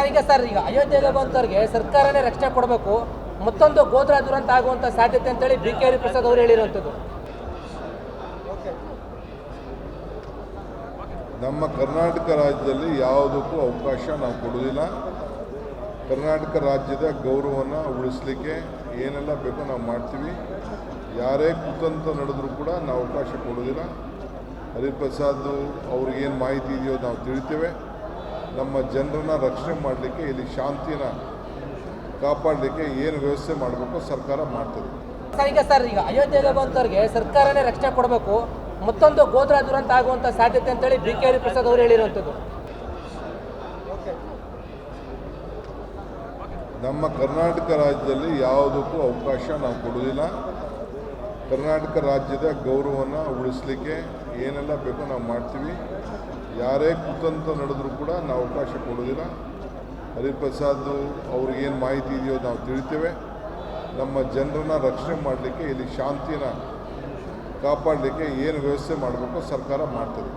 Sir ಈಗ sir, ಈಗ ಅಯೋಧ್ಯೆಗೆ ಬಂದವ್ರಿಗೆ ಸರ್ಕಾರನೇ ರಕ್ಷಣೆ ಕೊಡಬೇಕು. ಮತ್ತೊಂದು ಗೋದ್ರ ದುರಂತ ಆಗುವಂತ ಸಾಧ್ಯತೆ ಅಂತೇಳಿ ಬಿ ಕೆ ಹರಿಪ್ರಸಾದ್ ಅವರು ಹೇಳಿರುವಂಥದ್ದು. ನಮ್ಮ ಕರ್ನಾಟಕ ರಾಜ್ಯದಲ್ಲಿ ಯಾವುದಕ್ಕೂ ಅವಕಾಶ ನಾವು ಕೊಡುವುದಿಲ್ಲ. ಕರ್ನಾಟಕ ರಾಜ್ಯದ ಗೌರವವನ್ನು ಉಳಿಸ್ಲಿಕ್ಕೆ ಏನೆಲ್ಲ ಬೇಕೋ ನಾವು ಮಾಡ್ತೀವಿ. ಯಾರೇ ಕುತಂತ ನಡೆದರೂ ಕೂಡ ನಾವು ಅವಕಾಶ ಕೊಡೋದಿಲ್ಲ ಹರಿಪ್ರಸಾದ್ ಅವ್ರಿಗೇನು ಮಾಹಿತಿ ಇದೆಯೋ ನಾವು ತಿಳಿತೇವೆ. ನಮ್ಮ ಜನರನ್ನ ರಕ್ಷಣೆ ಮಾಡಲಿಕ್ಕೆ ಇಲ್ಲಿ ಶಾಂತಿನ ಕಾಪಾಡಲಿಕ್ಕೆ ಏನು ವ್ಯವಸ್ಥೆ ಮಾಡಬೇಕು ಸರ್ಕಾರ ಮಾಡ್ತದೆ. ಸರ್ ಈಗ ಸರ್ ಈಗ ಅಯೋಧ್ಯೆಗೆ ಬಂದವ್ರಿಗೆ ಸರ್ಕಾರನೇ ರಕ್ಷಣೆ ಕೊಡಬೇಕು. ಮತ್ತೊಂದು ಗೋತ್ರ ದುರಂತ ಆಗುವಂತ ಸಾಧ್ಯತೆ ಅಂತೇಳಿ ಬಿ ಕೆ ಹರಿಪ್ರಸಾದ್ ಅವರು ಹೇಳಿರುವಂಥದ್ದು. ನಮ್ಮ ಕರ್ನಾಟಕ ರಾಜ್ಯದಲ್ಲಿ ಯಾವುದಕ್ಕೂ ಅವಕಾಶ ನಾವು ಕೊಡೋದಿಲ್ಲ ಕರ್ನಾಟಕ ರಾಜ್ಯದ ಗೌರವವನ್ನು ಉಳಿಸ್ಲಿಕ್ಕೆ ಏನೆಲ್ಲ ಬೇಕೋ ನಾವು ಮಾಡ್ತೀವಿ. ಯಾರೇ ಕುತಂತ ನಡೆದರೂ ಕೂಡ ನಾವು ಅವಕಾಶ ಕೊಡೋದಿಲ್ಲ ಹರಿಪ್ರಸಾದ್ ಅವ್ರಿಗೇನು ಮಾಹಿತಿ ಇದೆಯೋ ನಾವು ತಿಳಿತೇವೆ. ನಮ್ಮ ಜನರನ್ನ ರಕ್ಷಣೆ ಮಾಡಲಿಕ್ಕೆ, ಇಲ್ಲಿ ಶಾಂತಿನ ಕಾಪಾಡಲಿಕ್ಕೆ ಏನು ವ್ಯವಸ್ಥೆ ಮಾಡಬೇಕು ಸರ್ಕಾರ ಮಾಡ್ತದೆ.